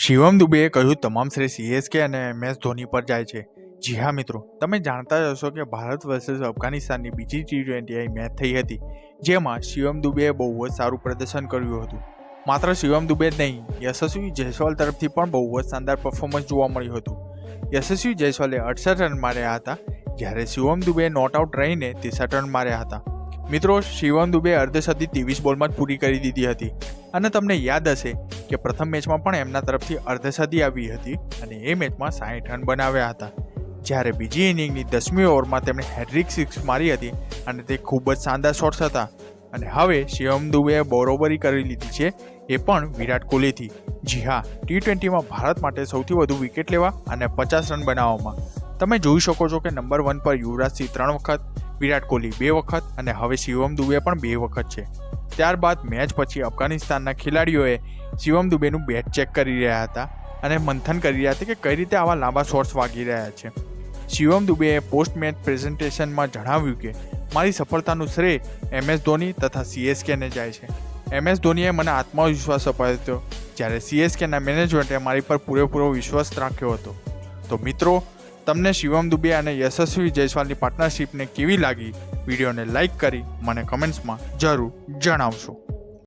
શિવમ દુબેએ કહ્યું, તમામ શ્રેય સીએસકે અને એમએસ ધોની પર જાય છે. જી હા, મિત્રો. તમે જાણતા જ હશો કે ભારત વર્સેસ અફઘાનિસ્તાનની બીજી ટી ટ્વેન્ટી મેચ થઈ હતી, જેમાં શિવમ દુબેએ બહુ જ સારું પ્રદર્શન કર્યું હતું. માત્ર શિવમ દુબે જ નહીં, યશસ્વી જયસ્વાલ તરફથી પણ બહુ જ શાનદાર પરફોર્મન્સ જોવા મળ્યું હતું. યશસ્વી જયસ્વાલે અડસઠ રન માર્યા હતા, જ્યારે શિવમ દુબે નોટ આઉટ રહીને ત્રેસઠ રન માર્યા હતા. મિત્રો, શિવમ દુબે અર્ધસદી ત્રેવીસ બોલમાં જ પૂરી કરી દીધી હતી. અને તમને યાદ હશે કે પ્રથમ મેચમાં પણ એમના તરફથી અર્ધસદી આવી હતી અને એ મેચમાં સાઠ રન બનાવ્યા હતા. જ્યારે બીજી ઇનિંગની દસમી ઓવરમાં તેમણે હેડ્રિક સિક્સ મારી હતી અને તે ખૂબ જ શાનદાર શોટ્સ હતા. અને હવે શિવમ દુબેએ બરોબરી કરી લીધી છે એ પણ વિરાટ કોહલીથી. જી હા, ટી ટ્વેન્ટીમાં ભારત માટે સૌથી વધુ વિકેટ લેવા અને પચાસ રન બનાવવામાં. તમે જોઈ શકો છો કે નંબર વન પર યુવરાજસિંહ ત્રણ વખત, વિરાટ કોહલી બે વખત અને હવે શિવમ દુબે પણ બે વખત છે. ત્યારબાદ મેચ પછી અફઘાનિસ્તાનના ખેલાડીઓએ શિવમ દુબેનું બેટ ચેક કરી રહ્યા હતા અને મંથન કરી રહ્યા હતા કે કઈ રીતે આવા લાંબા શોટ્સ વાગી રહ્યા છે. શિવમ દુબેએ પોસ્ટ મેચ પ્રેઝન્ટેશનમાં જણાવ્યું કે, મારી સફળતાનું શ્રેય એમએસ ધોની તથા સીએસકેને જાય છે. એમએસ ધોનીએ મને આત્મવિશ્વાસ અપાયો હતો જ્યારે સીએસકેના મેનેજમેન્ટે મારી પર પૂરેપૂરો વિશ્વાસ રાખ્યો હતો. તો મિત્રો, તમને શિવમ દુબે અને યશસ્વી જયસ્વાલની પાર્ટનરશિપને કેવી લાગી? વિડીયોને લાઈક કરી મને કમેન્ટ્સમાં જરૂર જણાવશો.